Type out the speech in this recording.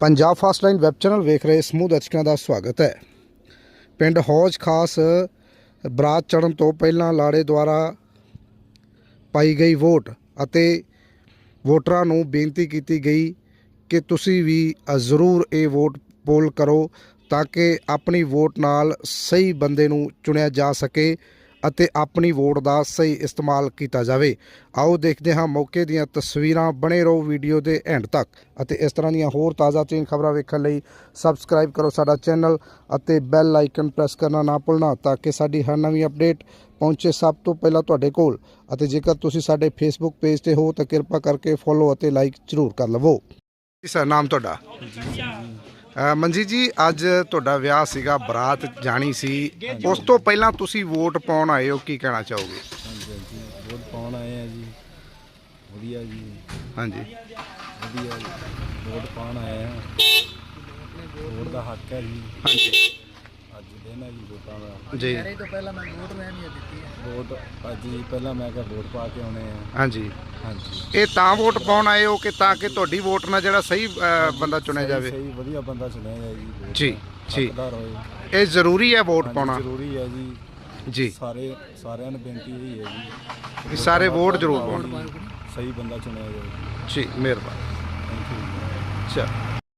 Punjab fast line web channel ਵੇਖ ਰਹੇ ਸਮੂਹ ਦਰਸ਼ਕਾਂ ਦਾ ਸਵਾਗਤ ਹੈ। ਪਿੰਡ ਹੌਜ ਖਾਸ ਬਰਾਤ ਚੜਨ ਤੋਂ ਪਹਿਲਾਂ ਲਾੜੇ ਦੁਆਰਾ ਪਾਈ ਗਈ ਵੋਟ ਅਤੇ ਵੋਟਰਾਂ ਨੂੰ ਬੇਨਤੀ ਕੀਤੀ ਗਈ ਕਿ ਤੁਸੀਂ ਵੀ ਜ਼ਰੂਰ ਇਹ ਵੋਟ ਪੋਲ ਕਰੋ ਤਾਂ ਕਿ ਆਪਣੀ ਵੋਟ ਨਾਲ ਸਹੀ ਬੰਦੇ ਨੂੰ ਚੁਣਿਆ ਜਾ ਸਕੇ। ਅਤੇ ਆਪਣੀ ਵੋਟ ਦਾ ਸਹੀ ਇਸਤੇਮਾਲ ਕੀਤਾ ਜਾਵੇ। ਆਓ ਦੇਖਦੇ ਹਾਂ ਮੌਕੇ ਦੀਆਂ ਤਸਵੀਰਾਂ। ਬਣੇ ਰਹੋ ਵੀਡੀਓ ਦੇ ਐਂਡ ਤੱਕ। ਅਤੇ ਇਸ ਤਰ੍ਹਾਂ ਦੀਆਂ ਹੋਰ ਤਾਜ਼ਾ ਤਰੀਨ ਖਬਰਾਂ ਵੇਖਣ ਲਈ ਸਬਸਕ੍ਰਾਈਬ ਕਰੋ ਸਾਡਾ ਚੈਨਲ ਅਤੇ ਬੈਲ ਆਈਕਨ ਪ੍ਰੈਸ ਕਰਨਾ ਨਾ ਭੁੱਲਣਾ ਤਾਂ ਕਿ ਸਾਡੀ ਹਰ ਨਵੀਂ ਅਪਡੇਟ ਪਹੁੰਚੇ ਸਭ ਤੋਂ ਪਹਿਲਾਂ ਤੁਹਾਡੇ ਕੋਲ। ਅਤੇ ਜੇਕਰ ਤੁਸੀਂ ਸਾਡੇ ਫੇਸਬੁੱਕ ਪੇਜ ਤੇ ਹੋ ਤਾਂ ਕਿਰਪਾ ਕਰਕੇ ਫੋਲੋ ਅਤੇ ਲਾਈਕ ਜ਼ਰੂਰ ਕਰ ਲਵੋ। ਜੀ ਸਰ ਨਾਮ ਤੁਹਾਡਾ? ਮਨਜੀਤ ਜੀ ਅੱਜ ਤੁਹਾਡਾ ਵਿਆਹ ਸੀਗਾ ਬਰਾਤ ਜਾਣੀ ਸੀ। ਉਸ ਤੋਂ ਪਹਿਲਾਂ ਤੁਸੀਂ ਵੋਟ ਪਾਉਣ ਆਏ ਹੋ ਕੀ ਕਹਿਣਾ ਚਾਹੋਗੇ? ਹਾਂਜੀ ਹਾਂਜੀ ਵੋਟ ਪਾਉਣ ਆਏ ਆ ਜੀ। ਵਧੀਆ ਜੀ। ਹਾਂਜੀ। ਵਧੀਆ ਜੀ। ਵੋਟ ਪਾਉਣ ਆਏ ਆ। ਵੋਟ ਦਾ ਹੱਕ ਹੈ ਜੀ। ਹਾਂਜੀ। ਅੱਜ ਦਿਨ ਹੈ ਜੀ ਵੋਟਾਂ ਦਾ ਜੀ। ਤੋਂ ਪਹਿਲਾਂ ਮੈਂ ਵੋਟ ਮੈਂ ਨਹੀਂ ਦਿੱਤੀ ਹੈ। ਵੋਟ ਅੱਜ ਜੀ ਪਹਿਲਾਂ ਮੈਂ ਕਿਹਾ ਵੋਟ ਪਾ ਕੇ ਆਉਣੇ ਆ। ਹਾਂਜੀ। ਹਾਂਜੀ। ਇਹ ਤਾਂ ਵੋਟ ਪਾਉਣ ਆਏ ਹੋ ਕਿ ਤਾਂ ਕਿ ਤੁਹਾਡੀ ਵੋਟ ਨਾਲ ਜਿਹੜਾ ਸਹੀ ਅ, ਬੰਦਾ ਚੁਣਿਆ ਸਹੀ- ਜਾਵੇ? ਸਹੀ ਵਧੀਆ ਬੰਦਾ ਚੁਣਿਆ ਜਾਏ ਜੀ ਵੋਟ ਜੀ, ਜੀ। ਹੱਕਦਾਰ ਹੋਏ। ਇਹ ਜ਼ਰੂਰੀ ਹੈ ਵੋਟ ਹਾਂਜੀ, ਪਾਉਣਾ। ਜ਼ਰੂਰੀ ਹੈ ਜੀ। ਜੀ। ਸਾਰੇ ਸਾਰਿਆਂ ਨੂੰ ਬੇਨਤੀ ਇਹ ਹੈ ਜੀ। ਵੀ ਸਾਰੇ ਵੋਟ ਜ਼ਰੂਰ ਪਾਓ। ਪਾਉਣ। ਜੀ, ਸਹੀ ਬੰਦਾ ਚੁਣਿਆ ਜਾਏ। ਜੀ ਮਿਹਰਬਾਨੀ। ਥੈਂਕ ਯੂ ਚਲੋ